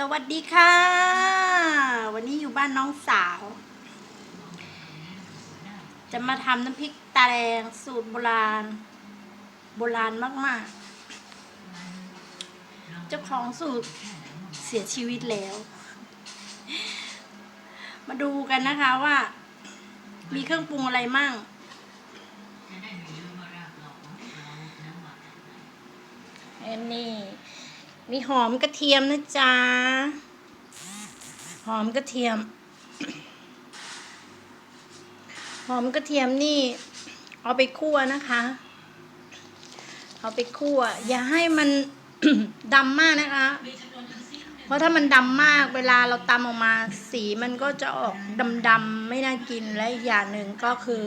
สวัสดีค่ะ วันนี้อยู่บ้านน้องสาว จะมาทำน้ำพริกตาแดงสูตรโบราณ โบราณมากๆ เจ้าของสูตรเสียชีวิตแล้ว มาดูกันนะคะว่า มีเครื่องปรุงอะไรมั่งอันนี้ มีหอมกระเทียมนะจ๊ะ หอมกระเทียม หอมกระเทียมนี่ เอาไปคั่วนะคะ เอาไปคั่ว อย่าให้มันดำมากนะคะ เพราะถ้ามันดำมากเวลาเราตำออกมาสีมันก็จะออกดำๆไม่น่ากินและอย่างหนึ่งก็คือ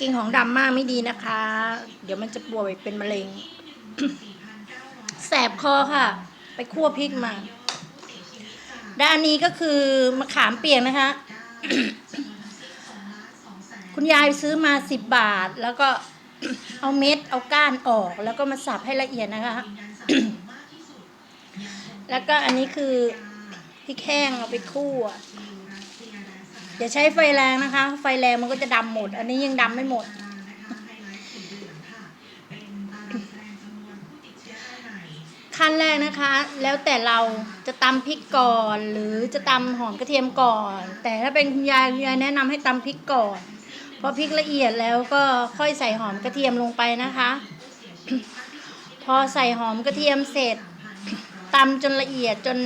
กินของดำมากไม่ดีนะคะ เดี๋ยวมันจะป่วยเป็นมะเร็ง แสบคอค่ะ ไปคั่วพริกมา ด้านนี้ก็คือมะขามเปียกนะคะ คุณยายซื้อมาสิบบาท แล้วก็เอาเม็ดเอาก้านออก แล้วก็มาสับให้ละเอียดนะคะ แล้วก็อันนี้คือพริกแห้งเอาไปคั่วอย่าใช้ไฟแรงนะคะ ไฟแรงมันก็จะดำหมด อันนี้ยังดำไม่หมด ขั้นแรกนะคะ แล้วแต่เราจะตำพริกก่อน หรือจะตำหอมกระเทียมก่อน แต่ถ้าเป็นคุณยายคุณยายแนะนำให้ตำพริกก่อน เพราะพริกละเอียดแล้วก็ค่อยใส่หอมกระเทียมลงไปนะคะ พอใส่หอมกระเทียมเสร็จตำจนละเอียดจน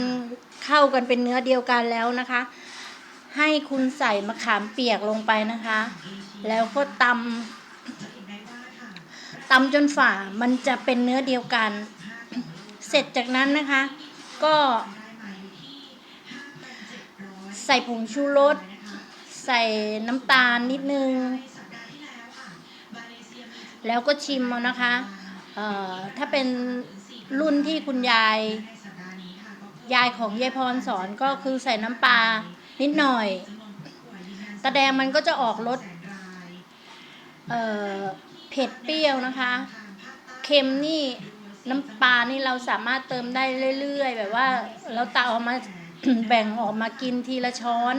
เข้ากันเป็นเนื้อเดียวกันแล้วนะคะ ให้คุณใส่มะขามเปียกลงไปนะคะ แล้วก็ตำตำจนฝ่ามันจะเป็นเนื้อเดียวกัน เสร็จจากนั้นนะคะ ก็ ใส่ผงชูรสใส่น้ำตาลนิดนึง แล้วก็ชิมเอานะคะเอ่อถ้าเป็นรุ่นที่คุณยาย ยายของยายพรสอนก็คือใส่น้ำปลานิดหน่อยตะแดงมันก็จะออกรสเอ่อเผ็ดเปรี้ยวนะคะ เค็มนี่ น้ำปลานี่เราสามารถเติมได้เรื่อยๆ แบบว่าเราตักออกมา แบ่งออกมากินทีละช้อน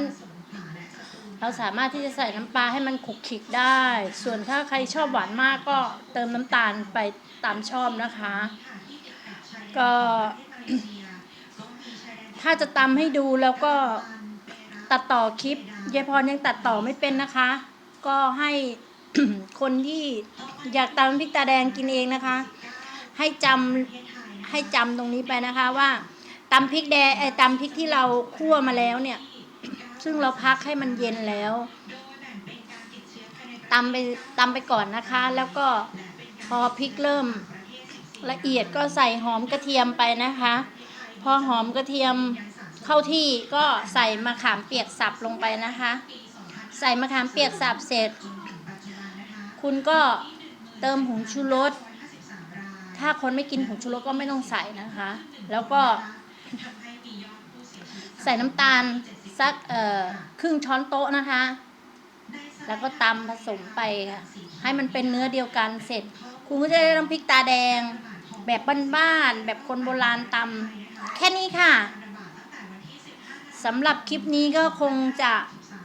เราสามารถที่จะใส่น้ำปลาให้มันขุกขิกได้ ส่วนถ้าใครชอบหวานมากก็เติมน้ำตาลไปตามชอบนะคะ ก็ถ้าจะตำให้ดูแล้วก็ตัดต่อคลิปยายพรยังตัดต่อไม่เป็นนะคะ ก็ให้คนที่อยากตำพริกตาแดงกินเองนะคะ ให้จำให้จำตรงนี้ไปนะคะว่าตำพริกแดงไอ้ตำพริกที่เราคั่วมาแล้วเนี่ย ซึ่งเราพักให้มันเย็นแล้วตำไปตำไปก่อนนะคะ แล้วก็พอพริกเริ่มละเอียดก็ใส่หอมกระเทียมไปนะคะ พอหอมกระเทียมเข้าที่ก็ใส่มะขามเปียกสับลงไปนะคะ ใส่มะขามเปียกสับเสร็จ คุณก็เติมผงชูรส ถ้าคนไม่กินผงชูรสก็ไม่ต้องใส่นะคะ แล้วก็ ใส่น้ำตาลสักเอ่อครึ่งช้อนโต๊ะนะคะ แล้วก็ตำผสมไปค่ะให้มันเป็นเนื้อเดียวกันเสร็จ คุณก็จะได้น้ำพริกตาแดง แบบบ้านๆแบบคนโบราณตำแค่นี้ค่ะสำหรับคลิปนี้ก็คงจะ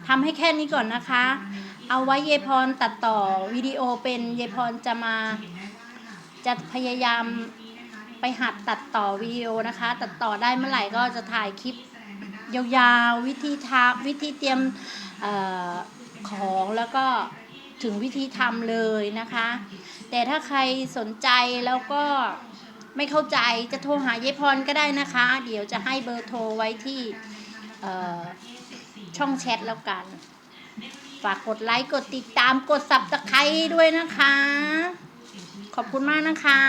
ทำให้แค่นี้ก่อนนะคะ เอาไว้เยพรตัดต่อวิดีโอเป็นเยายพรจะมา จะพยายามไปหัดตัดต่อวิดีโอนะคะ ตัดต่อได้เมื่อไหร่ก็จะถ่ายคลิปยาวๆวิธีทำวิธีเตรียมออของแล้วก็ถึงวิธีทำเลยนะคะ แต่ถ้าใครสนใจแล้วก็ไม่เข้าใจจะโทรหายายพรก็ได้นะคะ เดี๋ยวจะให้เบอร์โทรไว้ที่ช่องแชทแล้วกัน ฝากกดไลค์ กดติดตามกดสับตะไคร้ด้วยนะคะ ขอบคุณมากนะคะ